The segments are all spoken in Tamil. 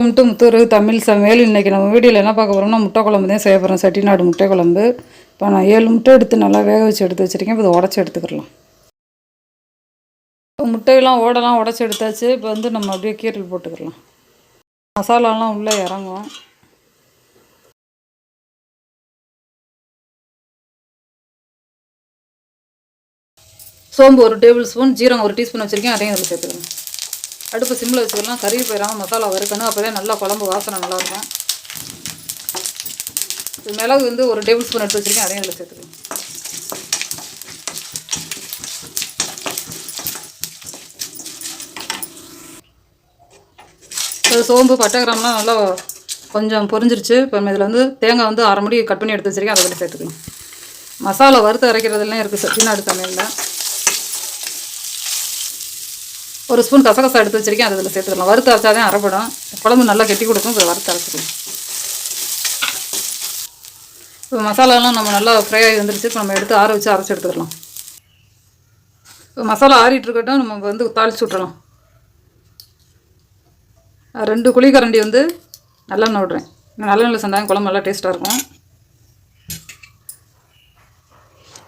முட்டு முத்தூர் தமிழ் சமையல் இன்றைக்கி நம்ம வீடியோவில் என்ன பார்க்க போகிறோம்னா முட்டை குழம்பு தான் செய்ய போகிறோம் செட்டிநாடு முட்டை குழம்பு. இப்போ நான் ஏழு முட்டை எடுத்து நல்லா வேக வச்சு எடுத்து வச்சுருக்கேன். இப்போ இதை உடச்சி எடுத்துக்கலாம் முட்டையெல்லாம் ஓடெல்லாம் உடச்சி எடுத்தாச்சு. இப்போ வந்து நம்ம அப்படியே கீரல் போட்டுக்கலாம் மசாலாலாம் உள்ளே இறங்கும். சோம்பு ஒரு டேபிள் ஸ்பூன் ஜீரகம் ஒரு டீஸ்பூன் வச்சுருக்கேன். அதையும் அதில் அடுப்பு சிம்மில் வச்சுக்கலாம் கறி போயிடாமல் மசாலா வறுக்கணும். அப்போ தான் நல்லா குழம்பு வாசனை நல்லாயிருக்கும் இது மிளகு வந்து ஒரு டேபிள் ஸ்பூன் எடுத்து வச்சுருக்கேன். அதையும் அதில் சேர்த்துக்கோங்க சோம்பு பட்டை கிராம்லாம் நல்லா கொஞ்சம் பொரிஞ்சிருச்சு. இப்போ இதில் வந்து தேங்காய் வந்து அரை மணிக்கு கட் பண்ணி எடுத்து வச்சுருக்கேன். அதை பற்றி சேர்த்துக்கலாம் மசாலா வறுத்து அரைக்கிறதுலாம் இருக்குது செட்டிநாடு சமையலில் ஒரு ஸ்பூன் கசகசா எடுத்து வச்சிருக்கேன் அது இதில் சேர்த்துக்கலாம். வறுத்து அரைச்சாதான் அரைப்படும். குழம்பு நல்லா கெட்டி கொடுக்கும் இப்போ வறுத்து அரைச்சிக்கலாம். இப்போ மசாலாலாம் நம்ம நல்லா ஃப்ரை ஆகி வந்துருச்சு இப்போ நம்ம எடுத்து ஆற வச்சு அரைச்சி எடுத்துக்கலாம். இப்போ மசாலா ஆறிட்டு இருக்கட்டும் நம்ம வந்து தாளிச்சு விட்றலாம் ரெண்டு ரெண்டு குழிக்கரண்டி வந்து நல்லெண்ணெய் விட்றேன். நல்லெண்ணெயில் செஞ்சாங்க குழம்பு நல்லா டேஸ்ட்டாக இருக்கும்.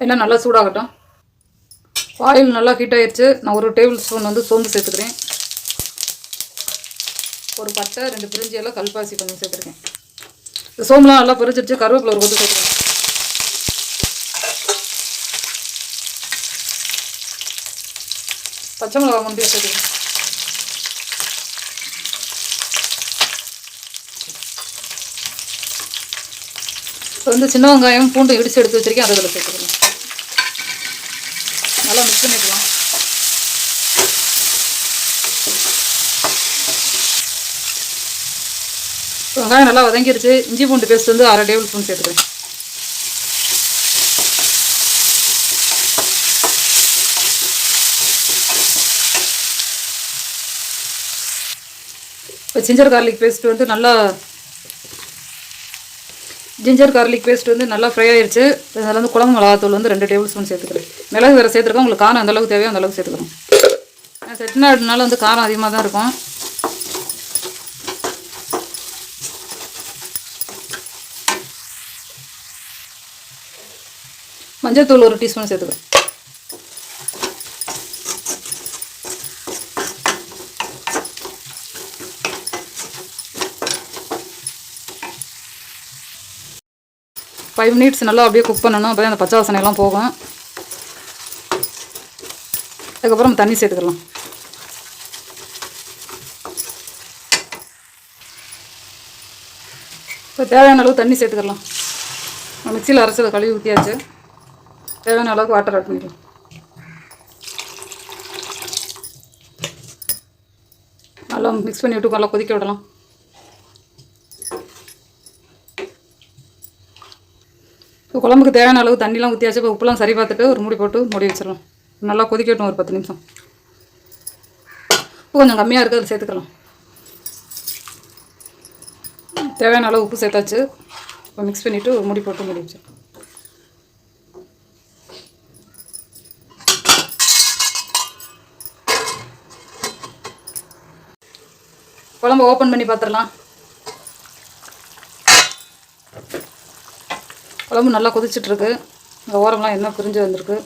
எல்லாம் நல்லா சூடாகட்டும். ஆயில் நல்லா ஹீட் ஆயிடுச்சு நான் ஒரு டேபிள் ஸ்பூன் வந்து சோம்பு சேர்த்துக்கிறேன். ஒரு பட்டை ரெண்டு பிரிஞ்சி எல்லாம் கல்பாசி கொஞ்சம் சேர்த்துருக்கேன். இந்த சோம்புலாம் நல்லா பிரிஞ்சிடுச்சு கருவேப்பிலை ஒரு கொத்து சேர்த்துக்கிறேன். பச்சை மிளகா முந்தைய சேர்த்துக்கிறேன். இப்போ வந்து சின்ன வெங்காயம் பூண்டு இடித்து எடுத்து வச்சிருக்கேன். அதை சேர்த்துக்கிறேன். நல்லா மிக்ஸ் பண்ணிக்கலாம். வெங்காயம் நல்லா வதங்கிருச்சு. இஞ்சி பூண்டு பேஸ்ட் வந்து அரை டேபிள் ஸ்பூன் சேர்த்துக்கிறேன். இப்போ ஜிஞ்சர் கார்லிக் பேஸ்ட் வந்து நல்லா ஜிஞ்சர் கார்லிக் பேஸ்ட் வந்து நல்லா ஃப்ரை ஆயிடுச்சு அதில் வந்து குழம்பு மிளகாத்தூள் வந்து ரெண்டு டேபிள் ஸ்பூன் சேர்த்துக்கிறேன். மிளகு வேறு சேர்த்துருக்கோம். உங்களுக்கு காரம் அந்த அளவுக்கு தேவையோ அந்தளவுக்கு சேர்த்துக்கிறோம் செட்டிநாடுனால வந்து காரம் அதிகமாக தான் இருக்கும். மஞ்சள்தூள் ஒரு டீஸ்பூன் சேர்த்துக்கிறேன். ஃபைவ் மினிட்ஸ் நல்லா அப்படியே குக் பண்ணணும். அப்போ அந்த பச்சை வாசனையெல்லாம் போகும். அதுக்கப்புறம் தண்ணி சேர்த்துக்கலாம். இப்போ தேவையான அளவு தண்ணி சேர்த்துக்கலாம். நான் மிக்சியில் அரைச்சதை கழுவி ஊற்றியாச்சு தேவையான அளவுக்கு வாட்டர் ஆட் பண்ணிக்கலாம். நல்லா மிக்ஸ் பண்ணி விட்டு நல்லா கொதிக்க விடலாம். இப்போ குழம்புக்கு தேவையான அளவு தண்ணிலாம் ஊற்றியாச்சு இப்போ உப்புலாம் சரி பார்த்துட்டு ஒரு மூடி போட்டு மூடி வச்சிடலாம். நல்லா கொதிக்கட்டும் ஒரு பத்து நிமிஷம். உப்பு கொஞ்சம் கம்மியாக இருக்குது அதை சேர்த்துக்கலாம். தேவையான அளவு உப்பு சேர்த்தாச்சு. இப்போ மிக்ஸ் பண்ணிவிட்டு ஒரு மூடி போட்டு மூடி வச்சிடலாம். குழம்பு ஓப்பன் பண்ணி பார்த்துடலாம். குழம்பு நல்லா கொதிச்சிட்ருக்கு. இந்த ஓரம்லாம் என்ன பிரிஞ்சு வந்திருக்கு.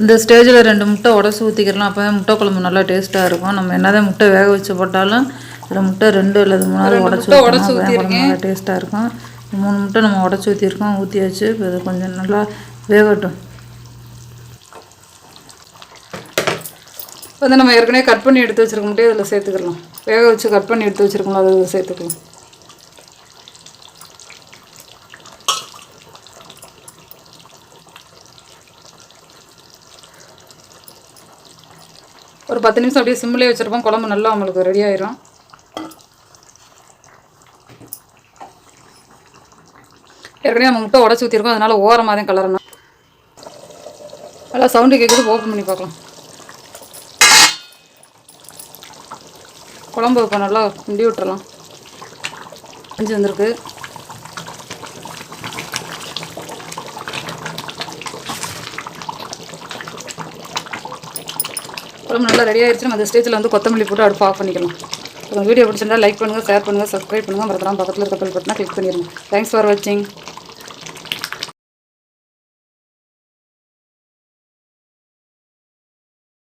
இந்த ஸ்டேஜில் ரெண்டு முட்டை உடச்சி ஊற்றிக்கிறலாம் அப்போ முட்டை குழம்பு நல்லா டேஸ்ட்டாக இருக்கும். நம்ம என்னதான் முட்டை வேக வச்சு போட்டாலும் இதில் முட்டை ரெண்டு அல்லது மூணாவது உடச்சி உடச்சி ஊற்றிருக்கேன் நல்லா டேஸ்ட்டாக இருக்கும். மூணு முட்டை நம்ம உடச்சி ஊற்றிருக்கோம் ஊற்றியாச்சு இப்போ இது கொஞ்சம் நல்லா வேகட்டும். இப்போ வந்து நம்ம ஏற்கனவே கட் பண்ணி எடுத்து வச்சுருக்க முட்டையை இதில் சேர்த்துக்கலாம். வேக வச்சு கட் பண்ணி எடுத்து வச்சுருக்கோம் அதை இதில் சேர்த்துக்கலாம். ஒரு பத்து நிமிஷம் அப்படியே சிம்மிலே வச்சுருப்போம். குழம்பு நல்லா அவங்களுக்கு ரெடி ஆயிரும். ஏற்கனவே நம்ம முட்டை உடச்சி ஊற்றிருக்கோம் அதனால் ஓரமாக தான் கலரணும். நல்லா சவுண்டு கேட்குறது ஓப்பன் பண்ணி பார்க்கலாம். குழம்பு இப்போ நல்லா கிண்டி விட்டுறலாம். அஞ்சு வந்திருக்கு. குழம்பு நல்லா ரெடி ஆயிடுச்சு நம்ம அந்த ஸ்டேஜில் வந்து கொத்தமல்லி போட்டு அடுப்பு ஆஃப் பண்ணிக்கலாம். உங்கள் வீடியோ பிடிச்சிருந்தா லைக் பண்ணுங்கள் ஷேர் பண்ணுங்கள் சப்ஸ்கிரைப் பண்ணுங்கள் மறக்காம பக்கத்தில் இருக்க பெல் பட்டனை கிளிக் பண்ணிடுங்க தேங்க்ஸ் ஃபார் வாட்சிங்